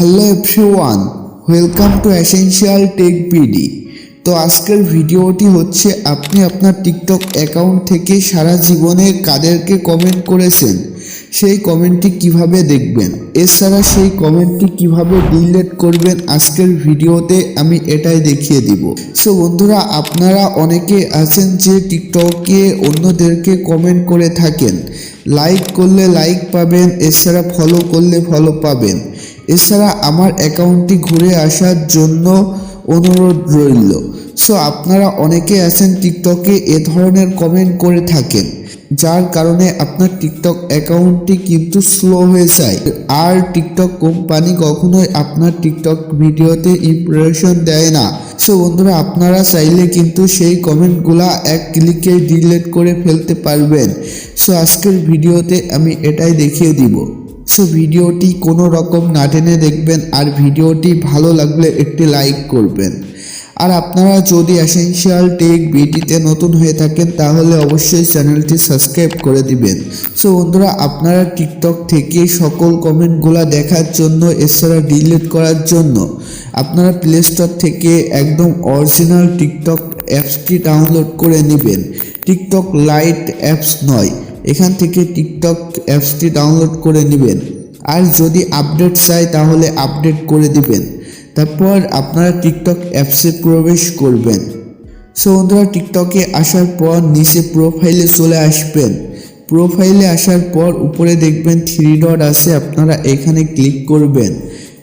Hello everyone welcome to essential tech BD তো আজকের ভিডিওটি হচ্ছে, আপনি আপনার টিকটক অ্যাকাউন্ট থেকে সারা জীবনে কাদেরকে কমেন্ট করেছেন, সেই কমেন্টটি কীভাবে দেখবেন? এছাড়া সেই কমেন্টটি কীভাবে ডিলিট করবেন আজকের ভিডিওতে আমি এটাই দেখিয়ে দিব। সো বন্ধুরা, আপনারা অনেকে আছেন যে টিকটকে অন্যদেরকে কমেন্ট করে থাকেন। লাইক করলে লাইক পাবেন, এছাড়া ফলো করলে ফলো পাবেন। এছাড়া আমার অ্যাকাউন্টটি ঘুরে আসার জন্য অনুরোধ রইল। সো আপনারা অনেকে আছেন টিকটকে এ ধরনের কমেন্ট করে থাকেন, যার কারণে আপনার টিকটক অ্যাকাউন্টটি কিন্তু স্লো হয়ে যায়। আর টিকটক কোম্পানি কখনোই আপনার টিকটক ভিডিওতে ইমপ্রেশন দেয় না। সো বন্ধুরা, আপনারা চাইলে কিন্তু সেই কমেন্টগুলা এক ক্লিকে ডিলিট করে ফেলতে পারবেন। সো আজকের ভিডিওতে আমি এটাই দেখিয়ে দিব। সো ভিডিওটি কোনো রকম না টেনে দেখবেন আর ভিডিওটি ভালো লাগলে একটি লাইক করবেন। আর আপনারা যদি এসেনশিয়াল টেক বিটিতে নতুন হয়ে থাকেন, তাহলে অবশ্যই চ্যানেলটি সাবস্ক্রাইব করে দিবেন। সো বন্ধুরা, আপনারা টিকটক থেকে সকল কমেন্টগুলো দেখার জন্য, এছাড়া ডিলিট করার জন্য, আপনারা প্লে স্টোর থেকে একদম অরিজিনাল টিকটক অ্যাপসটি ডাউনলোড করে নেবেন। টিকটক লাইট অ্যাপস নয় এখান থেকে টিকটক অ্যাপসটি ডাউনলোড করে নেবেন। আর যদি আপডেট চাই, তাহলে আপডেট করে দিবেন। তারপর আপনারা টিকটক অ্যাপসে প্রবেশ করবেন। সো বন্ধুরা, টিকটকে আসার পর নিচে প্রোফাইলে চলে আসবেন। প্রোফাইলে আসার পর উপরে দেখবেন থ্রি ডট আছে, আপনারা এখানে ক্লিক করবেন।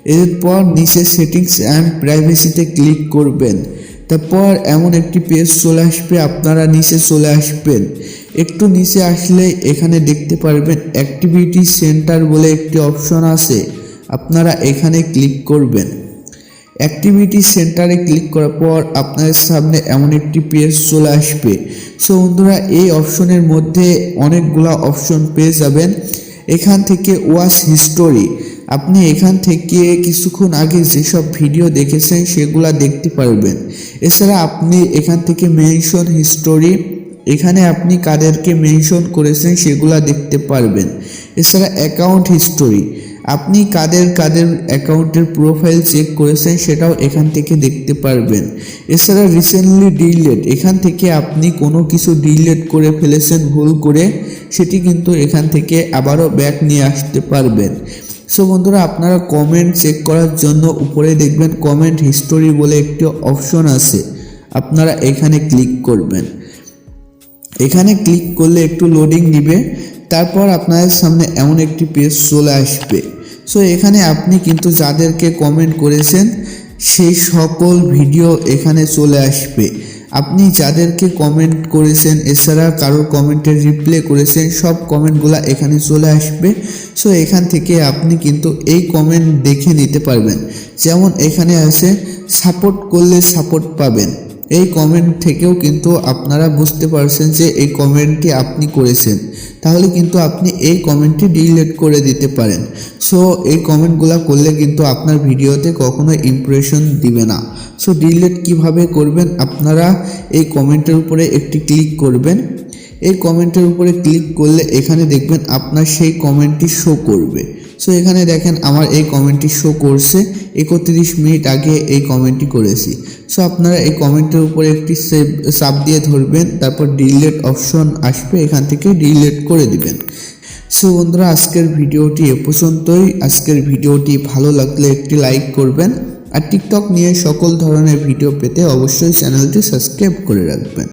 এরপর নিচে সেটিংস অ্যান্ড প্রাইভেসিতে ক্লিক করবেন। তারপর এমন একটি পেজ চলে আসবে, আপনারা নিচে চলে আসবেন। একটু নিচে আসলে এখানে দেখতে পারবেন অ্যাক্টিভিটি সেন্টার বলে একটি অপশন আছে। আপনারা এখানে ক্লিক করবেন। অ্যাক্টিভিটি সেন্টারে ক্লিক করার পর আপনাদের সামনে এমন একটি পেজ চলে আসবে। সো বন্ধুরা, এই অপশনের মধ্যে অনেকগুলা অপশন পেয়ে যাবেন। এখান থেকে ওয়াচ হিস্টোরি আপনি এখান থেকে কিছুক্ষণ আগে যেসব ভিডিও দেখেছেন, সেগুলা দেখতে পারবেন। এছাড়া আপনি এখান থেকে মেনশন হিস্টোরি এখানে আপনি কাদেরকে মেনশন করেছেন, সেগুলা দেখতে পারবেন। এছাড়া অ্যাকাউন্ট হিস্টোরি, আপনি কাদের কাদের অ্যাকাউন্টের প্রোফাইল চেক করেছেন, সেটাও এখান থেকে দেখতে পারবেন। এছাড়া রিসেন্টলি ডিলেট এখান থেকে আপনি কোনো কিছু ডিলেট করে ফেলেছেন, ভুল করে, সেটি কিন্তু এখান থেকে আবারও ব্যাক নিয়ে আসতে পারবেন। সো বন্ধুরা, আপনারা কমেন্ট চেক করার জন্য উপরে দেখবেন কমেন্ট হিস্টোরি বলে একটি অপশন আছে। আপনারা এখানে ক্লিক করবেন। এখানে ক্লিক করলে একটু লোডিং নিবে, তারপর আপনাদের সামনে এমন একটি পেজ চলে আসবে। সো এখানে আপনি কিন্তু যাদেরকে কমেন্ট করেছেন, সেই সকল ভিডিও এখানে চলে আসবে। আপনি যাদেরকে কমেন্ট করেছেন, এছাড়া কারোর কমেন্টের রিপ্লে করেছেন, সব কমেন্টগুলো এখানে চলে আসবে। সো এখান থেকে আপনি কিন্তু এই কমেন্ট দেখে নিতে পারবেন। যেমন এখানে আছে সাপোর্ট করলে সাপোর্ট পাবেন। এই কমেন্ট থেকেও কিন্তু আপনারা বুঝতে পারছেন যে এই কমেন্টটি আপনি করেছেন। তাহলে কিন্তু আপনি এই কমেন্টটি ডিলিট করে দিতে পারেন। সো এই কমেন্টগুলো করলে কিন্তু আপনার ভিডিওতে কখনো ইমপ্রেশন দিবে না। সো ডিলিট কীভাবে করবেন? আপনারা এই কমেন্টের উপরে একটি ক্লিক করবেন। এই কমেন্টের উপরে ক্লিক করলে এখানে দেখবেন আপনার সেই কমেন্টটি শো করবে। সো এখানে দেখেন আমার এই কমেন্টটি শো করছে। একত্রিশ মিনিট আগে এই কমেন্টটি করেছি। সো আপনারা এই কমেন্টের উপরে একটি সেভ চাপ দিয়ে ধরবেন, তারপর ডিলেট অপশন আসবে, এখান থেকে ডিলেট করে দিবেন। সো বন্ধুরা, আজকের ভিডিওটি এ পর্যন্তই। আজকের ভিডিওটি ভালো লাগলে একটি লাইক করবেন। আর টিকটক নিয়ে সকল ধরনের ভিডিও পেতে অবশ্যই চ্যানেলটি সাবস্ক্রাইব করে রাখবেন।